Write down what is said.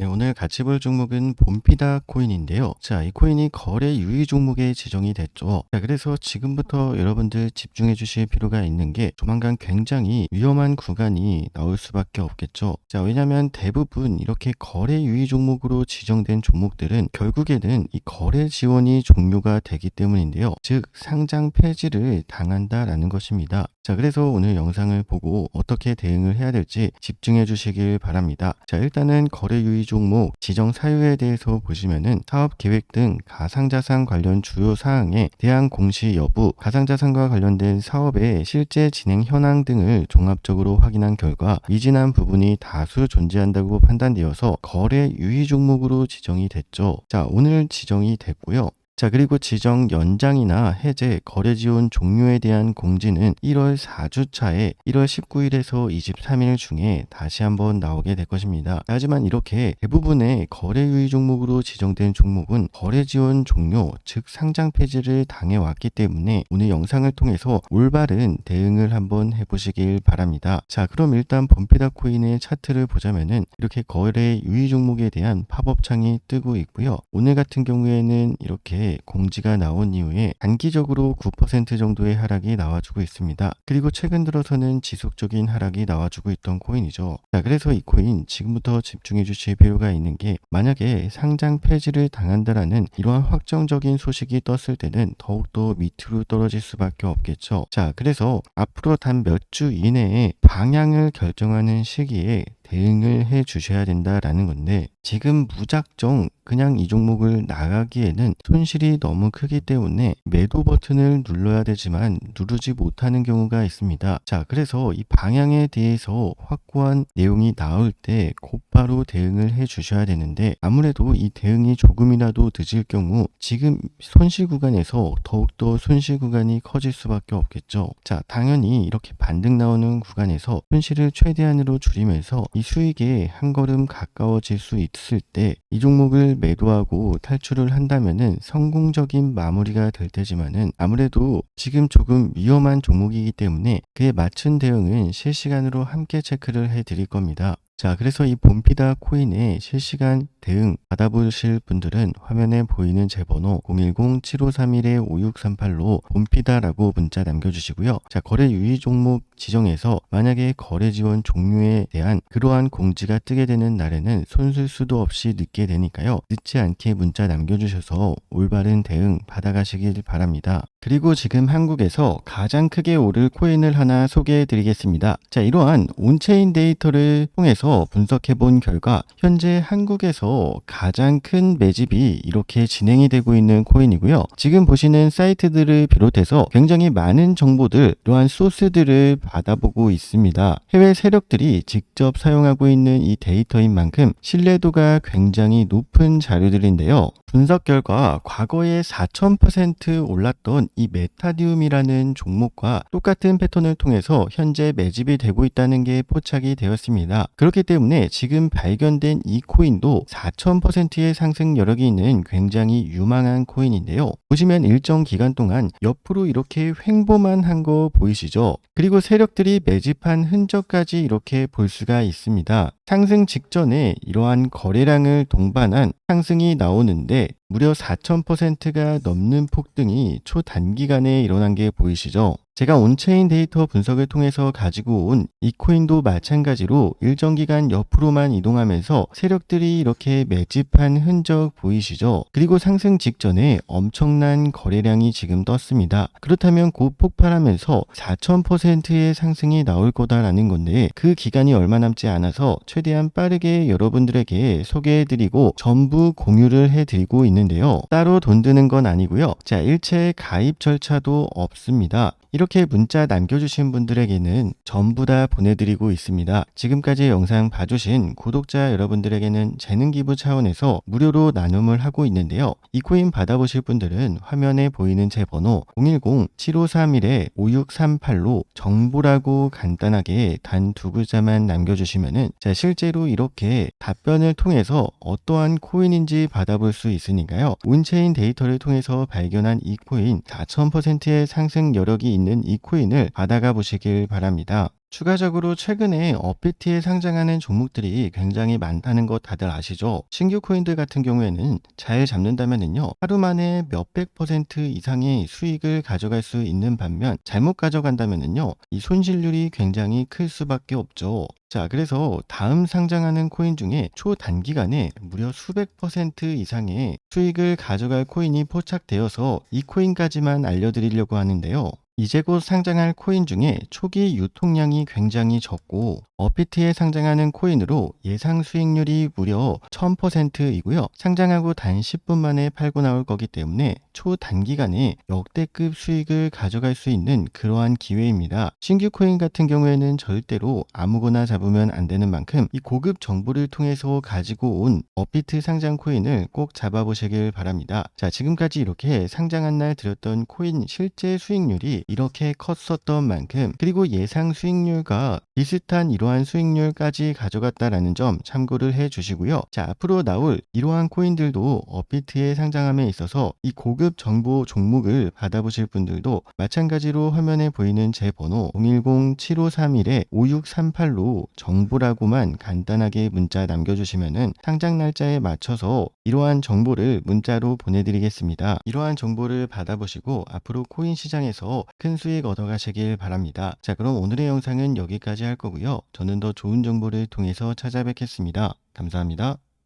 네, 오늘 같이 볼 종목은 봄피다 코인인데요. 자, 이 코인이 거래 유의 종목에 지정이 됐죠. 자, 그래서 지금부터 여러분들 집중해 주실 필요가 있는 게 조만간 굉장히 위험한 구간이 나올 수밖에 없겠죠. 자, 왜냐면 대부분 이렇게 거래 유의 종목으로 지정된 종목들은 결국에는 이 거래 지원이 종료가 되기 때문인데요. 즉, 상장 폐지를 당한다라는 것입니다. 자, 그래서 오늘 영상을 보고 어떻게 대응을 해야 될지 집중해 주시길 바랍니다. 자, 일단은 거래 유의 종목 지정 사유에 대해서 보시면은 사업 계획 등 가상자산 관련 주요 사항에 대한 공시 여부, 가상자산과 관련된 사업의 실제 진행 현황 등을 종합적으로 확인한 결과 미진한 부분이 다수 존재한다고 판단되어서 거래 유의 종목으로 지정이 됐죠. 자, 오늘 지정이 됐고요. 자, 그리고 지정 연장이나 해제, 거래 지원 종료에 대한 공지는 1월 4주차에 1월 19일에서 23일 중에 다시 한번 나오게 될 것입니다. 하지만 이렇게 대부분의 거래 유의 종목으로 지정된 종목은 거래 지원 종료, 즉 상장 폐지를 당해왔기 때문에 오늘 영상을 통해서 올바른 대응을 한번 해보시길 바랍니다. 자, 그럼 일단 범피다 코인의 차트를 보자면은 이렇게 거래 유의 종목에 대한 팝업 창이 뜨고 있고요. 오늘 같은 경우에는 이렇게 공지가 나온 이후에 단기적으로 9% 정도의 하락이 나와주고 있습니다. 그리고 최근 들어서는 지속적인 하락이 나와주고 있던 코인이죠. 자, 그래서 이 코인 지금부터 집중해 주실 필요가 있는 게 만약에 상장 폐지를 당한다라는 이러한 확정적인 소식이 떴을 때는 더욱더 밑으로 떨어질 수밖에 없겠죠. 자, 그래서 앞으로 단 몇 주 이내에 방향을 결정하는 시기에 대응을 해 주셔야 된다라는 건데 지금 무작정 그냥 이 종목을 나가기에는 손실이 너무 크기 때문에 매도 버튼을 눌러야 되지만 누르지 못하는 경우가 있습니다. 자, 그래서 이 방향에 대해서 확고한 내용이 나올 때 곧바로 대응을 해 주셔야 되는데 아무래도 이 대응이 조금이라도 늦을 경우 지금 손실 구간에서 더욱더 손실 구간이 커질 수밖에 없겠죠. 자, 당연히 이렇게 반등 나오는 구간에서 손실을 최대한으로 줄이면서 이 수익에 한 걸음 가까워질 수 있을 때 이 종목을 매도하고 탈출을 한다면은 성공적인 마무리가 될 테지만은 아무래도 지금 조금 위험한 종목이기 때문에 그에 맞춘 대응은 실시간으로 함께 체크를 해 드릴 겁니다. 자, 그래서 이 봄피다 코인의 실시간 대응 받아보실 분들은 화면에 보이는 제 번호 010-7531-5638로 봄피다라고 문자 남겨주시고요. 자, 거래 유의 종목 지정에서 만약에 거래 지원 종료에 대한 그러한 공지가 뜨게 되는 날에는 손쓸 수도 없이 늦게 되니까요. 늦지 않게 문자 남겨주셔서 올바른 대응 받아가시길 바랍니다. 그리고 지금 한국에서 가장 크게 오를 코인을 하나 소개해 드리겠습니다. 자, 이러한 온체인 데이터를 통해서 분석해 본 결과 현재 한국에서 가장 큰 매집이 이렇게 진행이 되고 있는 코인이고요. 지금 보시는 사이트들을 비롯해서 굉장히 많은 정보들, 이러한 소스들을 받아보고 있습니다. 해외 세력들이 직접 사용하고 있는 이 데이터인 만큼 신뢰도가 굉장히 높은 자료들인데요. 분석 결과 과거에 4000% 올랐던 이 메타디움이라는 종목과 똑같은 패턴을 통해서 현재 매집이 되고 있다는 게 포착이 되었습니다. 그렇기 때문에 지금 발견된 이 코인도 4000%의 상승 여력이 있는 굉장히 유망한 코인인데요. 보시면 일정 기간 동안 옆으로 이렇게 횡보만 한 거 보이시죠? 그리고 세력들이 매집한 흔적까지 이렇게 볼 수가 있습니다. 상승 직전에 이러한 거래량을 동반한 상승이 나오는데 に 무려 4,000%가 넘는 폭등이 초단기간에 일어난 게 보이시죠? 제가 온체인 데이터 분석을 통해서 가지고 온 이 코인도 마찬가지로 일정 기간 옆으로만 이동하면서 세력들이 이렇게 매집한 흔적 보이시죠? 그리고 상승 직전에 엄청난 거래량이 지금 떴습니다. 그렇다면 곧 폭발하면서 4,000%의 상승이 나올 거다라는 건데 그 기간이 얼마 남지 않아서 최대한 빠르게 여러분들에게 소개해드리고 전부 공유를 해드리고 있는 데요. 따로 돈 드는 건 아니고요. 자, 일체 가입 절차도 없습니다. 이렇게 문자 남겨주신 분들에게는 전부 다 보내드리고 있습니다. 지금까지 영상 봐주신 구독자 여러분들에게는 재능 기부 차원에서 무료로 나눔을 하고 있는데요. 이 코인 받아보실 분들은 화면에 보이는 제 번호 010-7531-5638로 정보라고 간단하게 단 두 글자만 남겨주시면은 자, 실제로 이렇게 답변을 통해서 어떠한 코인인지 받아볼 수 있으니까요. 온체인 데이터를 통해서 발견한 이 코인 4000%의 상승 여력이 있는 이 코인을 받아가 보시길 바랍니다. 추가적으로 최근에 업비트에 상장하는 종목들이 굉장히 많다는 거 다들 아시죠? 신규 코인들 같은 경우에는 잘 잡는다면은요, 하루 만에 몇백 퍼센트 이상의 수익을 가져갈 수 있는 반면 잘못 가져간다면은요, 이 손실률이 굉장히 클 수밖에 없죠. 자, 그래서 다음 상장하는 코인 중에 초단기간에 무려 수백 퍼센트 이상의 수익을 가져갈 코인이 포착되어서 이 코인까지만 알려드리려고 하는데요. 이제 곧 상장할 코인 중에 초기 유통량이 굉장히 적고 업비트에 상장하는 코인으로 예상 수익률이 무려 1000%이고요. 상장하고 단 10분 만에 팔고 나올 거기 때문에 초단기간에 역대급 수익을 가져갈 수 있는 그러한 기회입니다. 신규 코인 같은 경우에는 절대로 아무거나 잡으면 안 되는 만큼 이 고급 정보를 통해서 가지고 온 업비트 상장 코인을 꼭 잡아보시길 바랍니다. 자, 지금까지 이렇게 상장한 날 드렸던 코인 실제 수익률이 이렇게 컸었던 만큼 그리고 예상 수익률과 비슷한 이러한 수익률까지 가져갔다라는 점 참고를 해 주시고요. 자, 앞으로 나올 이러한 코인들도 업비트에 상장함에 있어서 이 고급 정보 종목을 받아보실 분들도 마찬가지로 화면에 보이는 제 번호 010-7531-5638로 정보라고만 간단하게 문자 남겨주시면은 상장 날짜에 맞춰서 이러한 정보를 문자로 보내드리겠습니다. 이러한 정보를 받아보시고 앞으로 코인 시장에서 큰 수익 얻어가시길 바랍니다. 자, 그럼 오늘의 영상은 여기까지 할 거고요. 저는 더 좋은 정보를 통해서 찾아뵙겠습니다. 감사합니다.